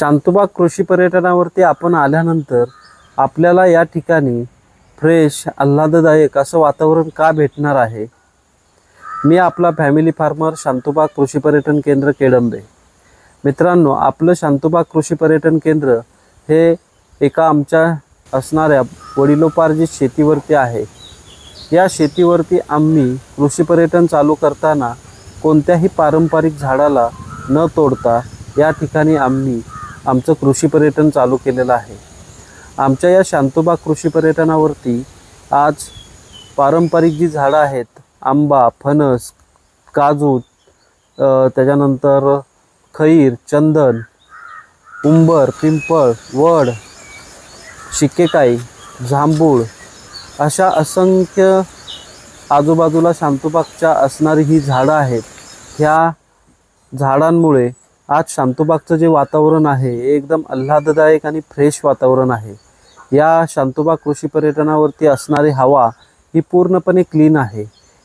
शांतोबाग कृषी पर्यटनावरती आपण आल्यानंतर आपल्याला या ठिकाणी फ्रेश आल्हाददायक असं वातावरण का भेटणार आहे? मी आपला फॅमिली फार्मर शांतोबाग कृषी पर्यटन केंद्र केडंबे. मित्रांनो आपलं शांतोबाग कृषी पर्यटन केंद्र हे एका आमच्या असणाऱ्या वडिलोपार्जित शेतीवरती आहे. या शेतीवरती आम्ही कृषी पर्यटन चालू करताना कोणत्याही पारंपरिक झाडाला न तोडता या ठिकाणी आम्ही आमचं कृषी पर्यटन चालू केलेलं आहे. आमच्या या शांतोबा कृषी पर्यटनावरती आज पारंपरिक जी झाडं आहेत आंबा फणस काजू त्याच्यानंतर खैर चंदन उंबर पिंपळ वड शिकेकाई जांभूळ अशा असंख्य आजूबाजूला शांतोबागच्या असणारी ही झाडं आहेत. ह्या झाडांमुळे आज शांतोबागचं जे वातावरण आहे हे एकदम आल्हाददायक आणि फ्रेश वातावरण आहे. या शांतोबाग कृषी पर्यटनावरती असणारी हवा ही पूर्णपणे क्लीन आहे.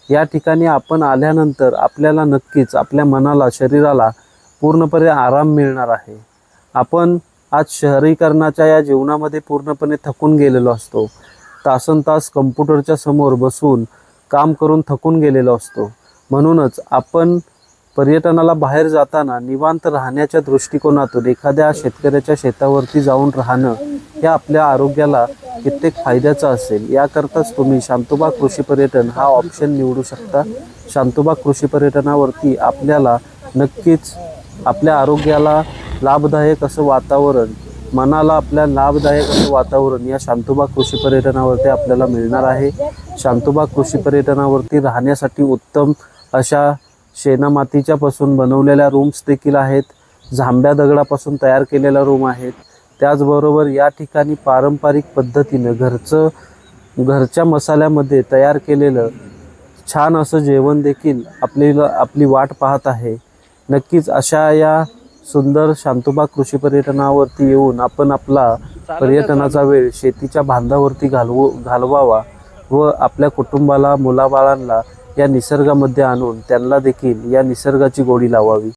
या ठिकाणी आपण आल्यानंतर आपल्याला नक्कीच आपल्या मनाला शरीराला पूर्णपणे आराम मिळणार आहे. आपण आज शहरीकरणाच्या या जीवनामध्ये पूर्णपणे थकून गेलेलो असतो. तासन तास कम्प्युटरच्या समोर बसून काम करून थकून गेलेलो असतो. म्हणूनच आपण पर्यटनाला बाहेर जाताना निवांत राहण्याच्या दृष्टिकोनातून एखाद्या शेतकऱ्याच्या शेतावरती जाऊन राहणं हे आपल्या आरोग्याला कित्येक फायद्याचं असेल. याकरताच तुम्ही शांतोबा कृषी पर्यटन हा ऑप्शन निवडू शकता. शांतोबा कृषी पर्यटनावरती आपल्याला नक्कीच आपल्या आरोग्याला लाभदायक असं वातावरण मनाला आपल्या लाभदायक असं वातावरण या शांतोबा कृषी पर्यटनावरती आपल्याला मिळणार आहे. शांतोबा कृषी पर्यटनावरती राहण्यासाठी उत्तम अशा शेणामातीच्या पासून बनवलेल्या रूम्स देखील आहेत. जांभ्या दगडापासून तयार केलेल्या रूम आहेत त्याचबरोबर या ठिकाणी पारंपरिक पद्धतीनं घरचं घरच्या मसाल्यामध्ये तयार केलेलं छान असं जेवण देखील आपली आपली वाट पाहत आहे. नक्कीच अशा या सुंदर शांतोबा कृषी पर्यटनावरती येऊन आपण आपला पर्यटनाचा वेळ शेतीच्या बांधावरती घालवू घालवावा व आपल्या कुटुंबाला मुलाबाळांना या निसर्गामध्ये आणून त्यांना देखील या निसर्गाची गोडी लावावी.